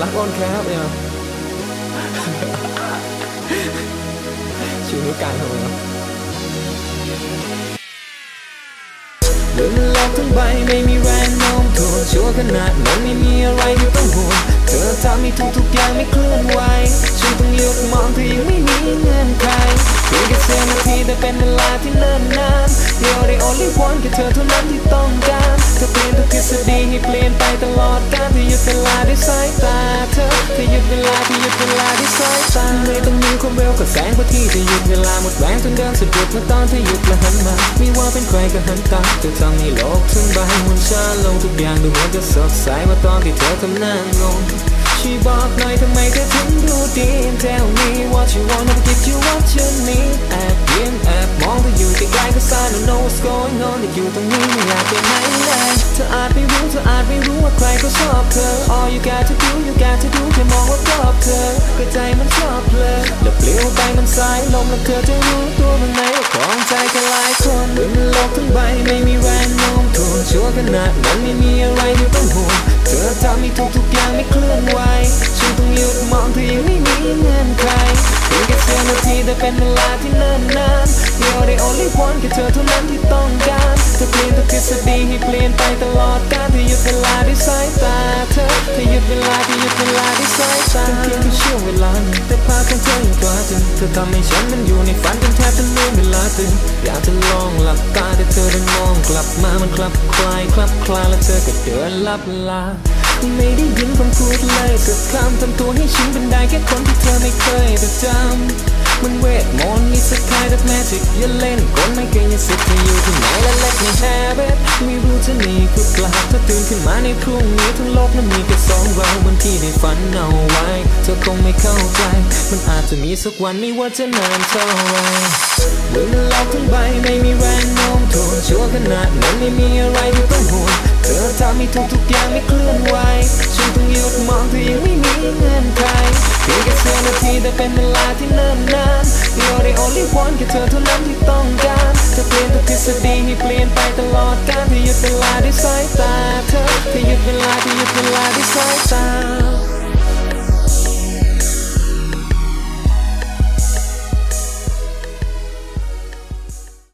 รักอ้อนแคบเนี่ยชูนิ้วกลางทำไมวะบนโลกทั้งใบไม่มีแรงโน้มถ่วงชั่วขนาดนั้นไม่มีอะไรที่ต้องห่วงเธอทำให้ทุกทุกอย่างไม่เคลื่อนไหวฉันต้องหยุดมองเธอยังไม่มีเงื่อนไขเพียงแค่เสี้ยวนาทีแต่เป็นเวลาที่เนิ่นนาน You're the only one แค่เธอเท่านั้นที่ต้องการเธอเปลี่ยนทุกทฤษฎีให้ป ตลอดกาลเธอหยุดเวลาด้วยสายตาเธอเธอหยุดเวลาเธอหยุดเวลาด้วยสายตาไม่ต้องมีความเร็วกับแสงกว่าที่จะหยุดเวลาหมดแรงจนเดินสะดุดเมื่อตอนเธอหยุดและหันมาไม่ว่าเป็นใครก็หันตาเธอทำให้โลกทั้งใบหมุนช้าลงทุกอย่างดูเหมือนจะสดใสมื่อตอนที่เธอทำหน้างงช่วยบอกหน่อยทำไมเธอถึงดูดี Tell me what you want I'll give you what you need แอบยิ้มแอบมองเธออยู่ไกลๆก็ I don't know what's going on แต่อยู่ตรงนี้ไม่อยากไปไหน ใครก็ชอบเธอ All you got to do you got to do แค่มองว่ารอบเธอก็ใจมันชอบเลอแล้วเปลี่ยวไปมันสายลมแล้วเธอจะรู้ตัวมันไหมว่าของใจแค่หลายคนบนโลกทั้งใบไม่มีแรงโน้มถ่วงชั่วขนาดนั้นไม่มีอะไรที่ต้องห่วงเธอทำให้ทุกทุกๆอย่างไม่เคลื่อนไหวฉันต้องหยุดมองเธอยังไม่มีเงื่อนไขเพียงแค่เสี้ยวนาทีแต่เป็นเวลาที่เนิ่นนาน You're the only one แค่เธอเท่านั้นที่ต้องการเธอเปลี่ยนทุกทฤษฎีให้เปลี่ยนไปตลอดกาลเธอหยุดเวลาได้ เวลาด้วยสายตาเป็นเพียงแค่ช่วงเวลาหนึ่งแต่ภาพของเธอยังกว่าจริงเธอทำให้ฉันมันอยู่ในฝันจนแทบจะลืมเวลาตื่นอยากจะลองหลับตาแต่เธอได้มองกลับมามันคลับคลายคลับคลาแล้วเธอก็เดินลับลาไม่ได้ยินคำพูดเลยสักคำทำตัวให้ฉันเป็นได้แค่คนที่เธอไม่เคยประจำมันเวทมนต์มีสกายแบบแมจิกอย่าเล่นกลไม่เคยยังสิทธิ์ออยู่ที่ไหนและเล็กในแฮบิต ไม่รู้จะหนีคือกลับถ้าตื่นขึ้นมาในพรุ่งนี้ทั้งโลกนั้นมีแค่สองเราเหมือนที่ได้ฝันเอาไว้ เธอคงไม่เข้าใจ มันอาจจะมีสักวันไม่ว่าจะนานเท่าไหรบนโลกทั้งใบไม่มีแรงโน้มถ่วงชั่วขนาดนั้นไม่มีอะไรที่ต้องห่วงเธอทำให้ทุกทุกๆอย่างไม่เคลื่อนไหวฉันต้องหยุดมองเธอยังไม่มีเงื่อนไขเพียงแค่เสี้ยวนาทีแต่เป็นเวลาที่เนิ่นนาน You're the only one แค่เธอเท่านั้นที่ ด้วยสายตาเธอที่หยุดเวลาที่หยุดเวลาด้วยสายตา